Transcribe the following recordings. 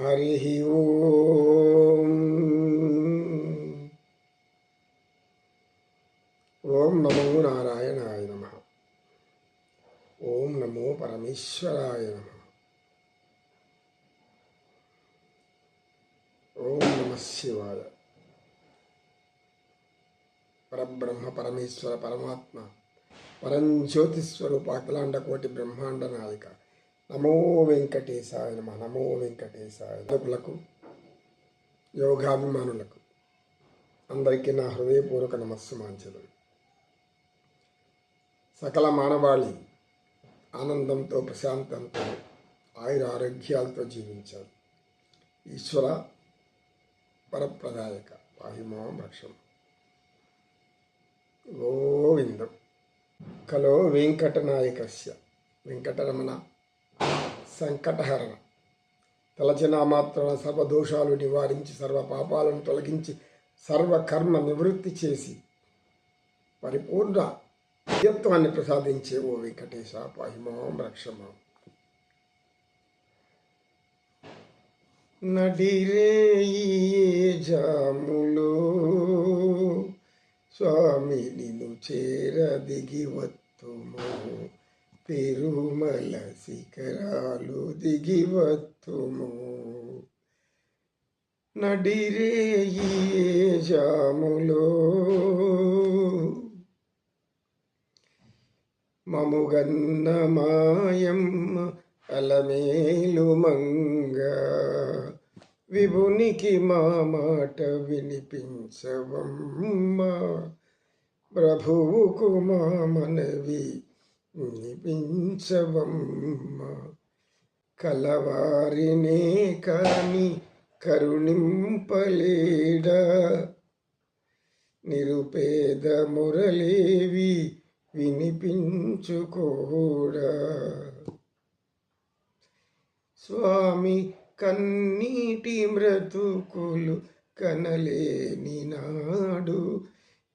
హరి ఓం ఓం నమో నారాయణాయ నమ ఓం నమో పరమేశ్వరాయ నమ ఓం నమ శివాయ పరబ్రహ్మ పరమేశ్వర పరమాత్మ పరం జ్యోతిస్వరూప అఖిలాండ కోటి బ్రహ్మాండ నాయక నమో వెంకటేశాయ నమ నమో వెంకటేశాయ నకులకు యోగాభిమానులకు అందరికీ నా హృదయపూర్వక నమస్సుమాంచలు. సకల మానవాళి ఆనందంతో ప్రశాంతంతో ఆయుర ఆరోగ్యాలతో జీవించాలి. ఈశ్వర పరప్రదాయక పాహిమాం వృక్షం గోవిందం. కలో వెంకటనాయకస్య. వెంకటరమణ సంకటహరణ. తలచిన సర్వదోషాలు నివారించి సర్వ పాపాలను తొలగించి సర్వకర్మ నివృత్తి చేసి పరిపూర్ణ దివ్యత్వాన్ని ప్రసాదించే ఓ వెంకటేశ పాహిమాం రక్షమాం. నడిరే జాములు స్వామి నిన్ను చేర దిగి వత్తుము తిరుమల శిఖరాలు దిగివత్తుము. నడిరే జాములో. మముగన్న మాయమ్మ అలమేలు మంగ. విభునికి మా మాట వినిపించవమ్మ. ప్రభువుకు మా మనవి నిపించవమ్మ. కలవారినే కాని కరుణింపలేడా? నిరుపేద మురళేవి వినిపించుకోడా? స్వామి కన్నీటి మృతుకులు కనలేని నాడు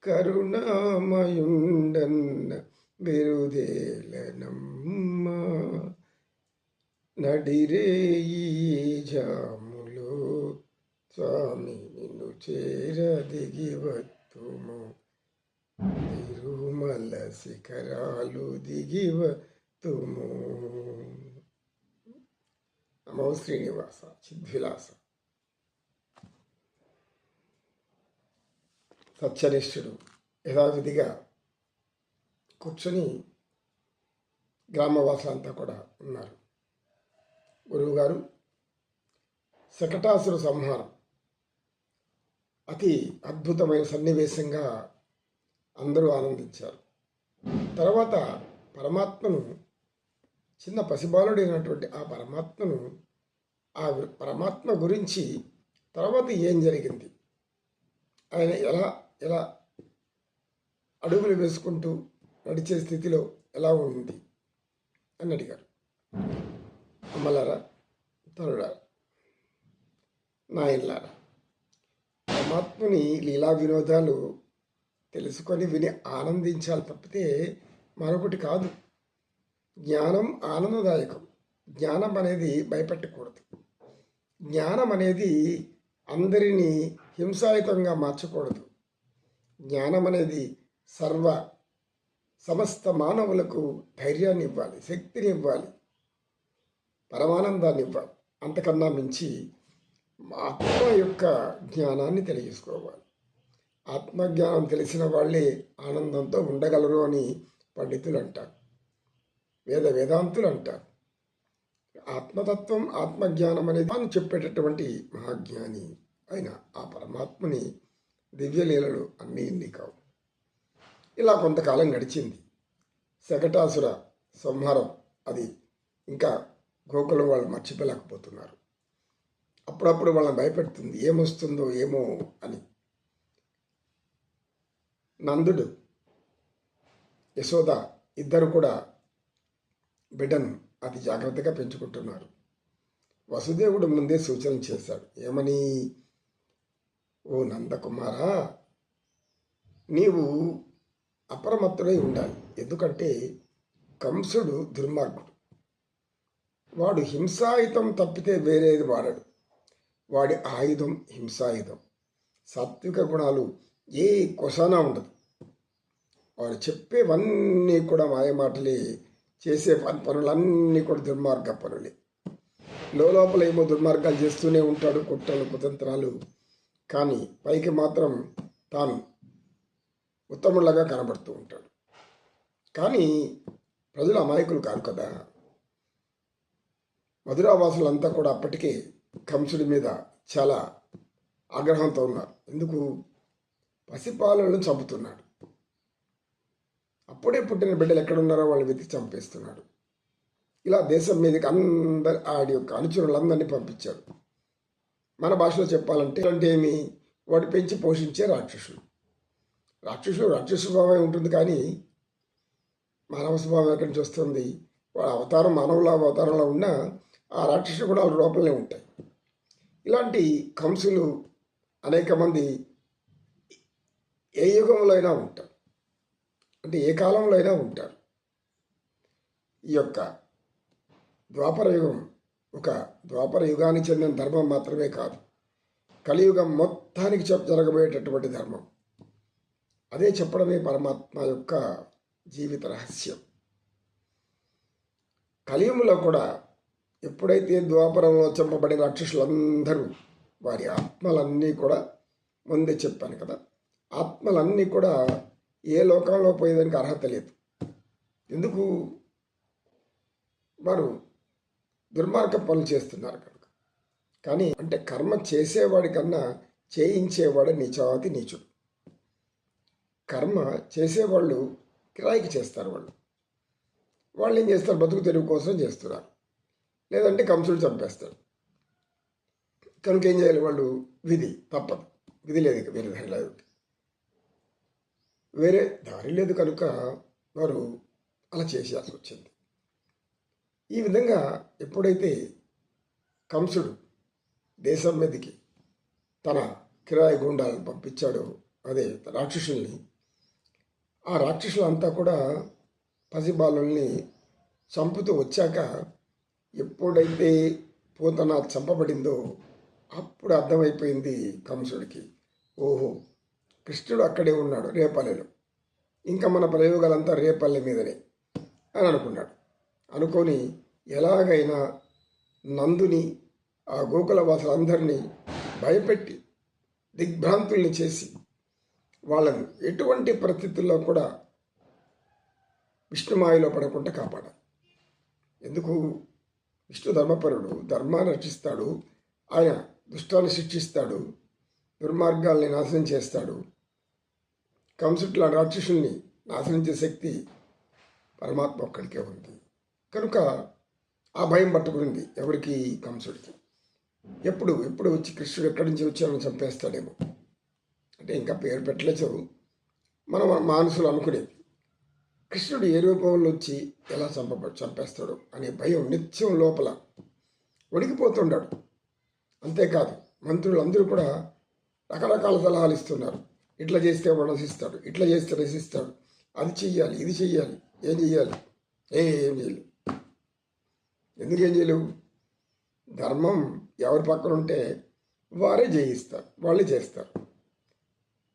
కరుణామయుండన్న బిరుదేలనమ్మ నడిరే ఈ జాములో స్వామి నిన్ను చేర దిగి వత్తుము తిరుమల శిఖరాలు దిగి వత్తుము నమో శ్రీనివాస చిద్విలాస సత్యనిష్ఠుడు యథావిధిగా కూర్చొని గ్రామవాసులంతా కూడా ఉన్నారు. గురువుగారు శకటాసుర సంహారం. అతి అద్భుతమైన సన్నివేశంగా అందరూ ఆనందించారు. తర్వాత పరమాత్మను చిన్న పసిబాలుడైనటువంటి ఆ పరమాత్మను ఆ పరమాత్మ గురించి తర్వాత ఏం జరిగింది? ఆయన ఎలా ఎలా అడుగులు వేసుకుంటూ నడిచే స్థితిలో ఎలా ఉంది? అని అడిగారు. అమ్మలారా తరుడారా నాయన్లారా పరమాత్మని లీలా వినోదాలు తెలుసుకొని విని ఆనందించాలి తప్పితే మరొకటి కాదు. జ్ఞానం ఆనందదాయకం. జ్ఞానం అనేది భయపెట్టకూడదు. జ్ఞానం అనేది అందరినీ హింసాయుతంగా మార్చకూడదు. జ్ఞానం అనేది సర్వ సమస్త మానవులకు ధైర్యాన్ని ఇవ్వాలి శక్తిని ఇవ్వాలి పరమానందాన్ని ఇవ్వాలి. అంతకన్నా మించి ఆత్మ యొక్క జ్ఞానాన్ని తెలియజేసుకోవాలి. ఆత్మజ్ఞానం తెలిసిన వాళ్ళే ఆనందంతో ఉండగలరు అని పండితులు అంటారు. వేద వేదాంతులు అంటారు. ఆత్మతత్వం ఆత్మజ్ఞానం అనేది అని చెప్పేటటువంటి మహాజ్ఞాని అయిన ఆ పరమాత్మని దివ్యలీలలు అన్నీ ఇన్ని కావు. ఇలా కొంతకాలం గడిచింది. శకటాసుర సంహారం అది ఇంకా గోకులం వాళ్ళు మర్చిపోలేకపోతున్నారు. అప్పుడప్పుడు వాళ్ళని భయపెడుతుంది ఏమొస్తుందో ఏమో అని. నందుడు యశోద ఇద్దరు కూడా బిడ్డను అతి జాగ్రత్తగా పెంచుకుంటున్నారు. వసుదేవుడు ముందే సూచన చేశాడు. ఏమని? ఓ నందకుమారా నీవు అప్రమత్తుడై ఉండాలి. ఎందుకంటే కంసుడు దుర్మార్గుడు. వాడు హింసాయుతం తప్పితే వేరేది వాడడు వాడి ఆయుధం హింసాయుధం. సాత్విక గుణాలు ఏ కొసానా ఉండదు. వాడు చెప్పేవన్నీ కూడా మాయమాటలే చేసే పని పనులన్నీ కూడా దుర్మార్గ పనులే. లోపల ఏమో దుర్మార్గాలు చేస్తూనే ఉంటాడు కుట్రలు కుతంత్రాలు. కానీ పైకి మాత్రం తాను ఉత్తములాగా కనబడుతూ ఉంటాడు. కానీ ప్రజలు అమాయకులు కాదు కదా. మధురావాసులంతా కూడా అప్పటికే కంసుడి మీద చాలా ఆగ్రహంతో ఉన్నారు. ఎందుకు? పసిపాలను చంపుతున్నాడు. అప్పుడే పుట్టిన బిడ్డలు ఎక్కడున్నారో వాళ్ళు వెతికి చంపేస్తున్నాడు. ఇలా దేశం మీదకి అందరి ఆడి యొక్క అనుచరులందరినీ పంపించాడు మన భాషలో చెప్పాలంటే అంటే ఏమి? వాడు పెంచి పోషించే రాక్షసులు రాక్షసుడు రాక్షస స్వభావమే ఉంటుంది కానీ మానవ స్వభావం ఎక్కడి నుంచి వస్తుంది? వాళ్ళ అవతారం మానవుల అవతారంలో ఉన్న ఆ రాక్షస గుణాలు లోపలనే ఉంటాయి. ఇలాంటి కంసులు అనేక మంది ఏ యుగంలో అయినా ఉంటారు. అంటే ఏ కాలంలో అయినా ఉంటారు. ఈ యొక్క ద్వాపర యుగం ఒక ద్వాపర యుగానికి చెందిన ధర్మం మాత్రమే కాదు. కలియుగం మొత్తానికి చెప్ జరగబోయేటటువంటి ధర్మం. అదే చెప్పడమే పరమాత్మ యొక్క జీవిత రహస్యం. కలియుగంలో కూడా ఎప్పుడైతే ద్వాపరంలో చంపబడిన రాక్షసులందరూ వారి ఆత్మలన్నీ కూడా ముందే చెప్పాను కదా ఆత్మలన్నీ కూడా ఏ లోకంలో పోయేదానికి అర్హత లేదు. ఎందుకు? వారు దుర్మార్గ పనులు చేస్తున్నారు కనుక. కానీ అంటే కర్మ చేసేవాడి కన్నా చేయించేవాడు నీచాతి నీచుడు. కర్మ చేసేవాళ్ళు కిరాయికి చేస్తారు వాళ్ళు. వాళ్ళు ఏం చేస్తారు? బతుకు తెరువు కోసం చేస్తున్నారు. లేదంటే కంసులు చంపేస్తారు. కనుక ఏం చేయాలి వాళ్ళు? విధి తప్పదు. విధి లేదు ఇక వేరే దారి లేదు వేరే దారి లేదు కనుక వారు అలా చేసేయాల్సి వచ్చింది. ఈ విధంగా ఎప్పుడైతే కంసుడు దేశం మీదకి తన కిరాయి గుండాలను పంపించాడో అదే రాక్షసుల్ని ఆ రాక్షసులంతా కూడా పసిబాలుల్ని చంపుతూ వచ్చాక ఎప్పుడైతే పూతన చంపబడిందో అప్పుడు అర్థమైపోయింది కంసుడికి. ఓహో కృష్ణుడు అక్కడే ఉన్నాడు రేపల్లెలో. ఇంకా మన ప్రయోగాలంతా రేపల్లె మీదనే అని అనుకున్నాడు. అనుకొని ఎలాగైనా నందుని ఆ గోకుల వాసులందరినీ భయపెట్టి దిగ్భ్రాంతుల్ని చేసి వాళ్ళని ఎటువంటి పరిస్థితుల్లో కూడా విష్ణుమాయలో పడకుండా కాపాడాలి. ఎందుకు? విష్ణు ధర్మపరుడు ధర్మాన్ని రక్షిస్తాడు ఆయన దుష్టాన్ని శిక్షిస్తాడు దుర్మార్గాల్ని నాశనం చేస్తాడు కంసుట్ల రాక్షసుల్ని నాశనం చేసే శక్తి పరమాత్మ ఒక్కడికే ఉంది. కనుక ఆ భయం పట్టుకుంది ఎవరికి? కంసుడికి. ఎప్పుడు? ఎప్పుడు వచ్చి కృష్ణుడు ఎక్కడి నుంచి వచ్చామని చంపేస్తాడేమో. అంటే ఇంకా పేరు పెట్టలేదు మనం మానసులు అనుకునేది. కృష్ణుడు ఏ రూపంలో వచ్చి ఎలా చంప చంపేస్తాడు అనే భయం నిత్యం లోపల ఉడికిపోతుండాడు అంతేకాదు మంత్రులు అందరూ కూడా రకరకాల సలహాలు ఇస్తున్నారు. ఇట్లా చేస్తే రసిస్తాడు ఇట్లా చేస్తే రసిస్తాడు అది చెయ్యాలి ఇది చెయ్యాలి ఏం చెయ్యాలి ఏం చేయాలి ఎందుకు ఏం చేయలేవు ధర్మం ఎవరి పక్కన ఉంటే వారే జయిస్తారు వాళ్ళే చేస్తారు.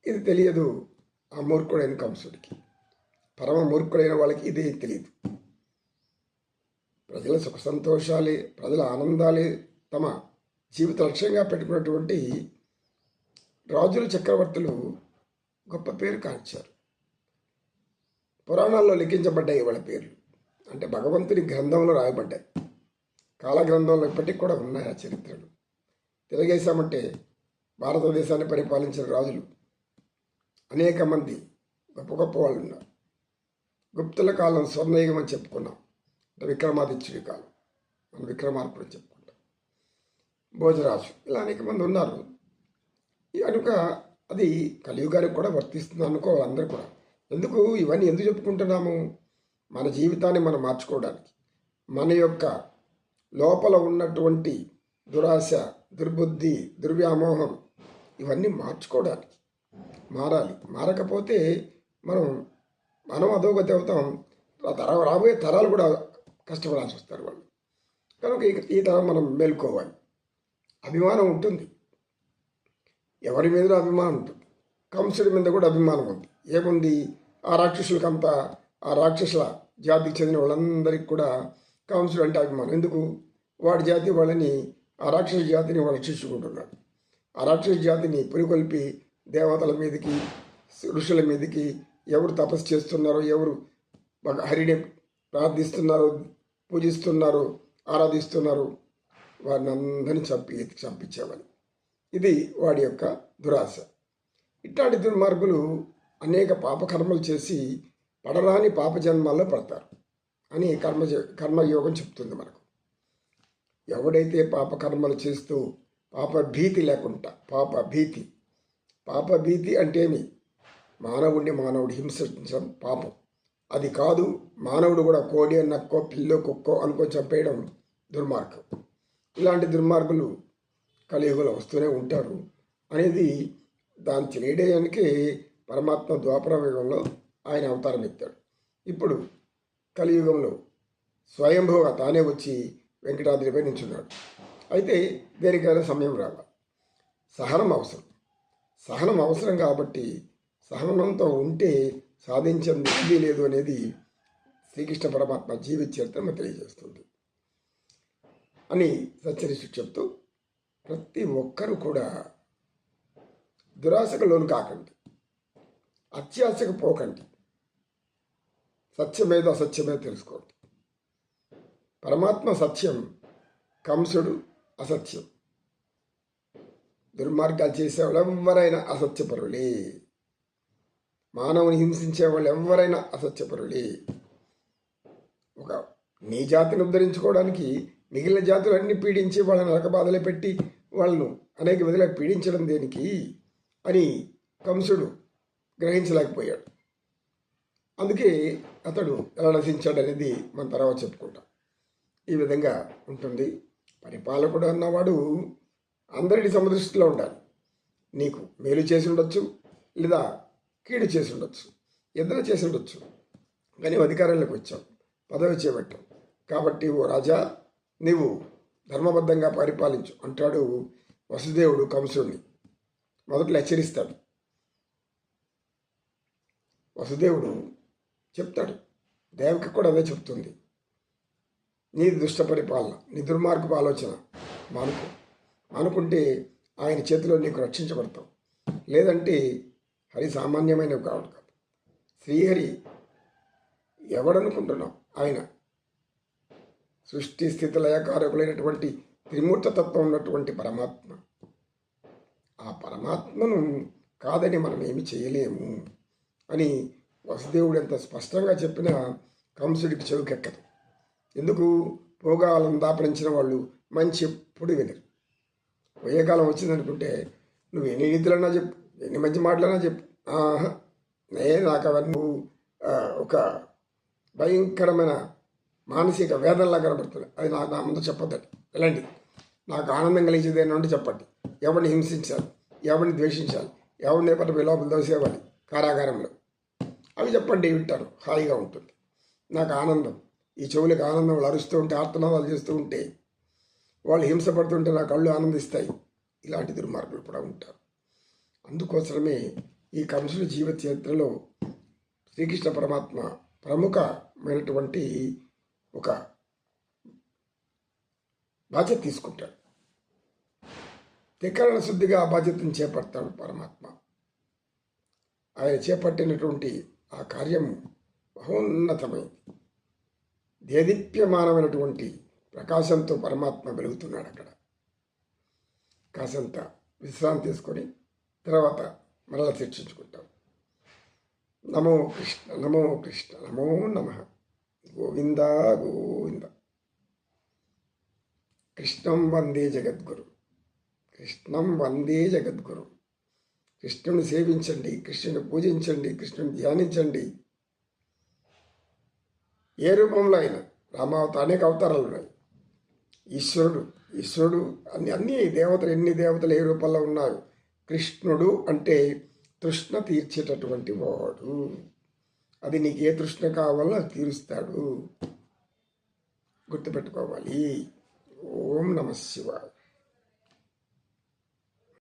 ఇది తెలియదు ఆ మూర్ఖుడైన కంసుడికి. పరమ మూర్ఖుడైన వాళ్ళకి ఇదే తెలియదు. ప్రజల సుఖ సంతోషాలే ప్రజల ఆనందాలే తమ జీవిత లక్ష్యంగా పెట్టుకున్నటువంటి రాజుల చక్రవర్తులు గొప్ప పేరు కాల్చారు పురాణాల్లో లిఖించబడ్డాయి వాళ్ళ పేర్లు. అంటే భగవంతుని గ్రంథంలో రాయబడ్డాయి. కాలగ్రంథంలో ఇప్పటికి కూడా ఉన్నాయి ఆ చరిత్రలు? తిరగేశామంటే భారతదేశాన్ని పరిపాలించిన రాజులు అనేక మంది గొప్ప గొప్ప వాళ్ళు ఉన్నారు. గుప్తుల కాలం స్వర్ణయుగం అని చెప్పుకున్నాం. విక్రమాదిత్యుడి కాలం. మనం విక్రమార్పుడు అని చెప్పుకుంటాం. భోజరాజు ఇలా అనేక మంది ఉన్నారు. కనుక అది కలియుగానికి కూడా వర్తిస్తుంది అనుకోవాలి అందరూ కూడా. ఎందుకు? ఇవన్నీ ఎందుకు చెప్పుకుంటున్నాము? మన జీవితాన్ని మనం మార్చుకోవడానికి. మన యొక్క లోపల ఉన్నటువంటి దురాశ దుర్బుద్ధి దుర్వ్యామోహం ఇవన్నీ మార్చుకోవడానికి. మారాలి. మారకపోతే మనం మనం అధోగతి అవుతాం తర రాబోయే తరాలు కూడా కష్టపడాల్సి వస్తారు వాళ్ళు. కనుక ఈ తరం మనం మేల్కోవాలి. అభిమానం ఉంటుంది. ఎవరి మీద అభిమానం ఉంటుంది. కంసుడి మీద కూడా అభిమానం ఉంది. ఏముంది? ఆ రాక్షసులకంతా ఆ రాక్షసుల జాతికి చెందిన వాళ్ళందరికీ కూడా కంసుడు అంటే అభిమానం. ఎందుకు? వాడి జాతి వాళ్ళని ఆ రాక్షస జాతిని వాళ్ళు చూసుకుంటున్నాడు ఆ రాక్షస జాతిని పురికొల్పి దేవతల మీదకి ఋషుల మీదకి ఎవరు తపస్సు చేస్తున్నారో ఎవరు హరిని ప్రార్థిస్తున్నారో పూజిస్తున్నారో ఆరాధిస్తున్నారో వారిని అందరినీ చంపి చంపించేవాళ్ళు. ఇది వాడి యొక్క దురాశ. ఇట్లాంటి దుర్మార్గులు అనేక పాపకర్మలు చేసి పడరాని పాప జన్మాల్లో పడతారు అని కర్మ కర్మయోగం చెప్తుంది మనకు. ఎవడైతే పాపకర్మలు చేస్తూ పాప భీతి లేకుండా పాప భీతి పాపభీతి అంటేమి? మానవుడిని మానవుడు హింసించడం పాపం. అది కాదు మానవుడు కూడా కోడి నక్కో పిల్లో కుక్కో అనుకొని చంపేయడం దుర్మార్గం. ఇలాంటి దుర్మార్గులు కలియుగలు వస్తూనే ఉంటారు అనేది దాన్ని తెలియడానికి పరమాత్మ ద్వాపర యుగంలో ఆయన అవతారం ఎత్తాడు. ఇప్పుడు కలియుగంలో స్వయంభూగా తానే వచ్చి వెంకటాద్రిపై నించున్నాడు అయితే దేనికైనా సమయం రావాలి. సహనం అవసరం. సహనం అవసరం కాబట్టి సహనంతో ఉంటే సాధించింది లేదు అనేది శ్రీకృష్ణ పరమాత్మ జీవిత చరిత్ర తెలియజేస్తుంది. అని సత్యరిషి చెప్తూ ప్రతి ఒక్కరూ కూడా దురాశకు లోను కాకండి. అత్యాశకు పోకండి. సత్యమేదో అసత్యమేదో తెలుసుకోండి. పరమాత్మ సత్యం కంసుడు అసత్యం. దుర్మార్గాలు చేసేవాళ్ళు ఎవరైనా అసత్యపరులే. మానవుని హింసించే వాళ్ళు ఎవరైనా అసత్యపరులే. ఒక నీ జాతిని ఉద్ధరించుకోవడానికి మిగిలిన జాతులన్నీ పీడించి వాళ్ళని నరకబాధలు పెట్టి వాళ్ళను అనేక విధులకు పీడించడం దేనికి అని కంసుడు గ్రహించలేకపోయాడు. అందుకే అతడు ఎలా నశించాడు అనేది మన తర్వాత చెప్పుకుంటాం. ఈ విధంగా ఉంటుంది. పరిపాలకుడు అన్నవాడు అందరిని సమదృష్టిలో ఉండాలి. నీకు మేలు చేసి ఉండొచ్చు లేదా కీడు చేసి ఉండొచ్చు ఇద్దరు చేసి ఉండొచ్చు. కానీ అధికారంలోకి వచ్చావు పదవి చేపట్టావు. కాబట్టి ఓ రాజా నీవు ధర్మబద్ధంగా పరిపాలించు అంటాడు వసుదేవుడు కంసుడిని. మొదట్లో హెచ్చరిస్తాడు. వసుదేవుడు చెప్తాడు దేవకి కూడా అదే చెప్తుంది. నీ దుష్ట పరిపాలన నీ దుర్మార్గపు ఆలోచన మానుకో. అనుకుంటే ఆయన చేతిలో నీకు రక్షించబడతావు. లేదంటే హరి సామాన్యమైన కావడు కాదు. శ్రీహరి ఎవడనుకుంటున్నావు? ఆయన సృష్టి స్థితి లయకారకులైనటువంటి త్రిమూర్తతత్వం ఉన్నటువంటి పరమాత్మ. ఆ పరమాత్మను కాదని మనం ఏమి చేయలేము అని వసుదేవుడు ఎంత స్పష్టంగా చెప్పినా కంసుడికి చెవుకెక్కదు. ఎందుకు? భోగాలను దాపరించిన వాళ్ళు మంచి ఎప్పుడు వినరు. పోయే కాలం వచ్చిందనుకుంటే నువ్వు ఎన్ని నీతులన్నా చెప్పు ఎన్ని మంచి మాటలన్నా చెప్పు. ఆహా నే నాకు అవన్నీ ఒక భయంకరమైన మానసిక వేదనలా కనబడుతున్నాయి. అది నాకు నా ముందు చెప్పొద్దండి. వెళ్ళండి. నాకు ఆనందం కలిగేది ఏంటంటే చెప్పండి. ఎవరిని హింసించాలి? ఎవరిని ద్వేషించాలి? ఎవరిని పట్ల లోపల దోసేవాలి? కారాగారంలో. అవి చెప్పండి వింటారు. హాయిగా ఉంటుంది. నాకు ఆనందం. ఈ చెవులకు ఆనందం వాళ్ళు అరుస్తూ ఉంటే ఆర్తనాదాలు చేస్తూ ఉంటే వాళ్ళు హింసపడుతుంటే నా కళ్ళు ఆనందిస్తాయి. ఇలాంటి దుర్మార్గులు కూడా ఉంటారు. అందుకోసమే ఈ కంసుల జీవ చరిత్రలో శ్రీకృష్ణ పరమాత్మ ప్రముఖమైనటువంటి ఒక బాధ్యత తీసుకుంటాడు. త్రికరణ శుద్ధిగా ఆ బాధ్యతను చేపడతాడు పరమాత్మ. ఆయన చేపట్టినటువంటి ఆ కార్యం బహోన్నతమైంది దేదీప్యమానమైనటువంటి ప్రకాశంతో పరమాత్మ వెలుగుతున్నాడు అక్కడ. కాసంత విశ్రాంతి తీసుకొని తర్వాత మరలా చర్చించుకుంటాం. నమో కృష్ణ నమో కృష్ణ నమో నమ. గోవింద గోవింద. కృష్ణం వందే జగద్గురు. కృష్ణం వందే జగద్గురు. కృష్ణుని సేవించండి కృష్ణుని పూజించండి కృష్ణుని ధ్యానించండి. ఏ రూపంలో అయినా రామావత అనేక అవతారాలు ఉన్నాయి. ఈశ్వరుడు ఈశ్వరుడు అన్ని అన్ని దేవతలు ఎన్ని దేవతలు ఏ రూపంలో ఉన్నారు? కృష్ణుడు అంటే తృష్ణ తీర్చేటటువంటి వాడు. అది నీకు ఏ తృష్ణ కావాలో అది తీరుస్తాడు. గుర్తుపెట్టుకోవాలి. ఓం నమ శివాయ.